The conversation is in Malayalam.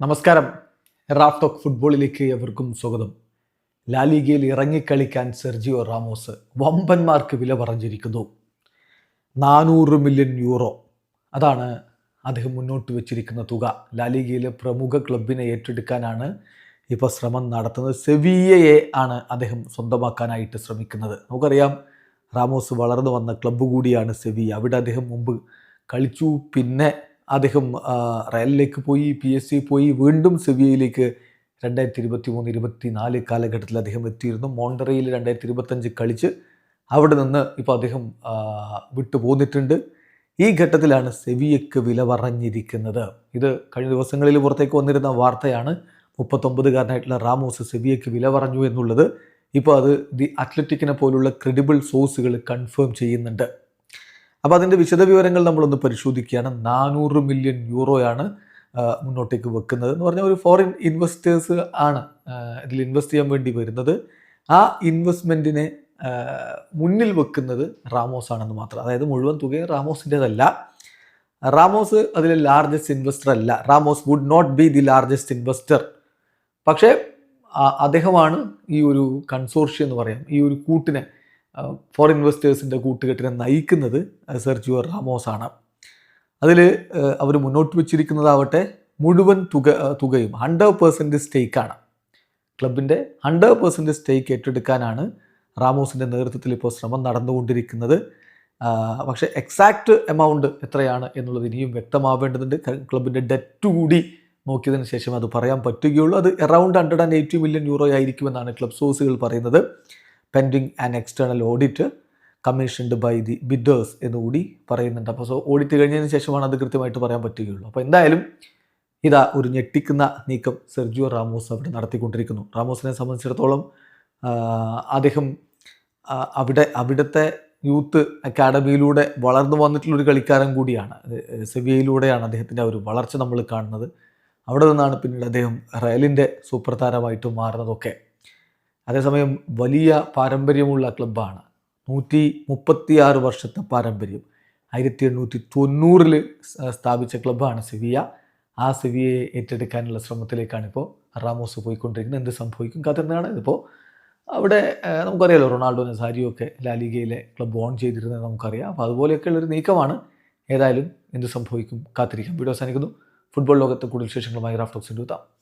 നമസ്കാരം. റാഫ് ടോക്ക് ഫുട്ബോളിലേക്ക് എവർക്കും സ്വാഗതം. ലാലിഗയിൽ ഇറങ്ങിക്കളിക്കാൻ സെർജിയോ റാമോസ് വമ്പന്മാർക്ക് വില പറഞ്ഞിരിക്കുന്നു. നാനൂറ് മില്യൺ യൂറോ. അതാണ് അദ്ദേഹം മുന്നോട്ട് വെച്ചിരിക്കുന്ന തുക. ലാലിഗയിലെ പ്രമുഖ ക്ലബിനെ ഏറ്റെടുക്കാനാണ് ഇപ്പോൾ ശ്രമം നടത്തുന്നത്. സെവിയയെ ആണ് അദ്ദേഹം സ്വന്തമാക്കാനായിട്ട് ശ്രമിക്കുന്നത്. നമുക്കറിയാം റാമോസ് വളർന്നു വന്ന ക്ലബ്ബ് കൂടിയാണ് സെവിയ. അവിടെ അദ്ദേഹം മുമ്പ് കളിച്ചു. പിന്നെ അദ്ദേഹം റയലിലേക്ക് പോയി പി എസ് സി പോയി വീണ്ടും സെവിയയിലേക്ക് രണ്ടായിരത്തി ഇരുപത്തി മൂന്ന് ഇരുപത്തി നാല് കാലഘട്ടത്തിൽ അദ്ദേഹം എത്തിയിരുന്നു. മോണ്ടറയിൽ രണ്ടായിരത്തി ഇരുപത്തഞ്ച് കളിച്ച് അവിടെ നിന്ന് ഇപ്പോൾ അദ്ദേഹം വിട്ടുപോന്നിട്ടുണ്ട് വിട്ടു പോന്നിട്ടുണ്ട്. ഈ ഘട്ടത്തിലാണ് സെവിയക്ക് വില പറഞ്ഞിരിക്കുന്നത്. ഇത് കഴിഞ്ഞ ദിവസങ്ങളിൽ പുറത്തേക്ക് വന്നിരുന്ന വാർത്തയാണ്. മുപ്പത്തൊമ്പതുകാരനായിട്ടുള്ള റാമോസ് സെവിയക്ക് വില പറഞ്ഞു എന്നുള്ളത്. ഇപ്പോൾ അത് ദി അത്ലറ്റിക്കിനെ പോലുള്ള ക്രെഡിബിൾ സോഴ്സുകൾ കൺഫേം ചെയ്യുന്നുണ്ട്. അപ്പോൾ അതിന്റെ വിശദവിവരങ്ങൾ നമ്മളൊന്ന് പരിശോധിക്കുകയാണ്. നാനൂറ് മില്യൺ യൂറോയാണ് മുന്നോട്ടേക്ക് വെക്കുന്നത് എന്ന് പറഞ്ഞാൽ ഒരു ഫോറിൻ ഇൻവെസ്റ്റേഴ്സ് ആണ് ഇതിൽ ഇൻവെസ്റ്റ് ചെയ്യാൻ വേണ്ടി വരുന്നത്. ആ ഇൻവെസ്റ്റ്മെന്റിനെ മുന്നിൽ വെക്കുന്നത് റാമോസ് ആണെന്ന് മാത്രം. അതായത് മുഴുവൻ തുകയും റാമോസിന്റെതല്ല റാമോസ് അതിലെ ലാർജസ്റ്റ് ഇൻവെസ്റ്റർ അല്ല. Ramos would not be the largest investor പക്ഷേ അദ്ദേഹമാണ് ഈ ഒരു കൺസോർഷ്യം എന്ന് പറയാം ഈ ഒരു കൂട്ടിനെ ഫോറിൻ ഇൻവെസ്റ്റേഴ്സിന്റെ കൂട്ടുകെട്ടിനെ നയിക്കുന്നത് സെർജിയോ റാമോസ് ആണ്. അതിൽ അവർ മുന്നോട്ട് വെച്ചിരിക്കുന്നതാവട്ടെ മുഴുവൻ തുക തുകയും ഹൺഡ്രഡ് പേഴ്സന്റ് സ്റ്റേക്കാണ് ക്ലബിന്റെ ഹൺഡ്രഡ് പേഴ്സന്റ് സ്റ്റേക്ക് ഏറ്റെടുക്കാനാണ് റാമോസിന്റെ നേതൃത്വത്തിൽ ഇപ്പോൾ ശ്രമം നടന്നുകൊണ്ടിരിക്കുന്നത്. പക്ഷേ എക്സാക്റ്റ് എമൗണ്ട് എത്രയാണ് എന്നുള്ളത് ഇനിയും വ്യക്തമാവേണ്ടതുണ്ട്. ക്ലബിന്റെ ഡെറ്റ് കൂടി നോക്കിയതിന് ശേഷം അത് പറയാൻ പറ്റുകയുള്ളൂ. അത് around hundred and eighty million euro ആയിരിക്കുമെന്നാണ് club സോഴ്സുകൾ പറയുന്നത്. Pending and external audit commissioned by the bidders എന്നുകൂടി പറയുന്നുണ്ട്. അപ്പോൾ സോ ഓഡിറ്റ് കഴിഞ്ഞതിന് ശേഷമാണ് അത് കൃത്യമായിട്ട് പറയാൻ പറ്റുകയുള്ളൂ. അപ്പോൾ എന്തായാലും ഇതാ ഒരു ഞെട്ടിക്കുന്ന നീക്കം സെർജിയോ റാമോസ് അവിടെ നടത്തിക്കൊണ്ടിരിക്കുന്നു. റാമോസിനെ സംബന്ധിച്ചിടത്തോളം അദ്ദേഹം അവിടെ അവിടുത്തെ യൂത്ത് അക്കാഡമിയിലൂടെ വളർന്നു വന്നിട്ടുള്ളൊരു കളിക്കാരൻ കൂടിയാണ്. സെവിയയിലൂടെയാണ് അദ്ദേഹത്തിന്റെ ഒരു വളർച്ച നമ്മൾ കാണുന്നത്. അവിടെ നിന്നാണ് പിന്നീട് അദ്ദേഹം റയലിന്റെ സൂപ്പർ താരമായിട്ട് മാറുന്നതൊക്കെ അതേസമയം വലിയ പാരമ്പര്യമുള്ള ക്ലബ്ബാണ്. നൂറ്റി മുപ്പത്തിയാറ് വർഷത്തെ പാരമ്പര്യം. ആയിരത്തി എണ്ണൂറ്റി തൊണ്ണൂറിൽ സ്ഥാപിച്ച ക്ലബ്ബാണ് സിവിയ. ആ സിവിയെ ഏറ്റെടുക്കാനുള്ള ശ്രമത്തിലേക്കാണ് ഇപ്പോൾ റാമോസ് പോയിക്കൊണ്ടിരിക്കുന്നത്. എന്ത് സംഭവിക്കും? കാത്തിരുന്നാണ് ഇതിപ്പോൾ അവിടെ നമുക്കറിയാലോ റൊണാൾഡോ നസാരിയോ ഒക്കെ ലാലിഗയിലെ ക്ലബ്ബ് ഓൺ ചെയ്തിരുന്നത് നമുക്കറിയാം. അപ്പോൾ അതുപോലെയൊക്കെയുള്ളൊരു നീക്കമാണ്. ഏതായാലും എന്ത് സംഭവിക്കും കാത്തിരിക്കാം. വീഡിയോ അവസാനിക്കുന്നു. ഫുട്ബോൾ ലോകത്തെ കൂടുതൽ വിശേഷങ്ങളുമായി റാഫ്റ്റോക്സിന്റെ എത്താം.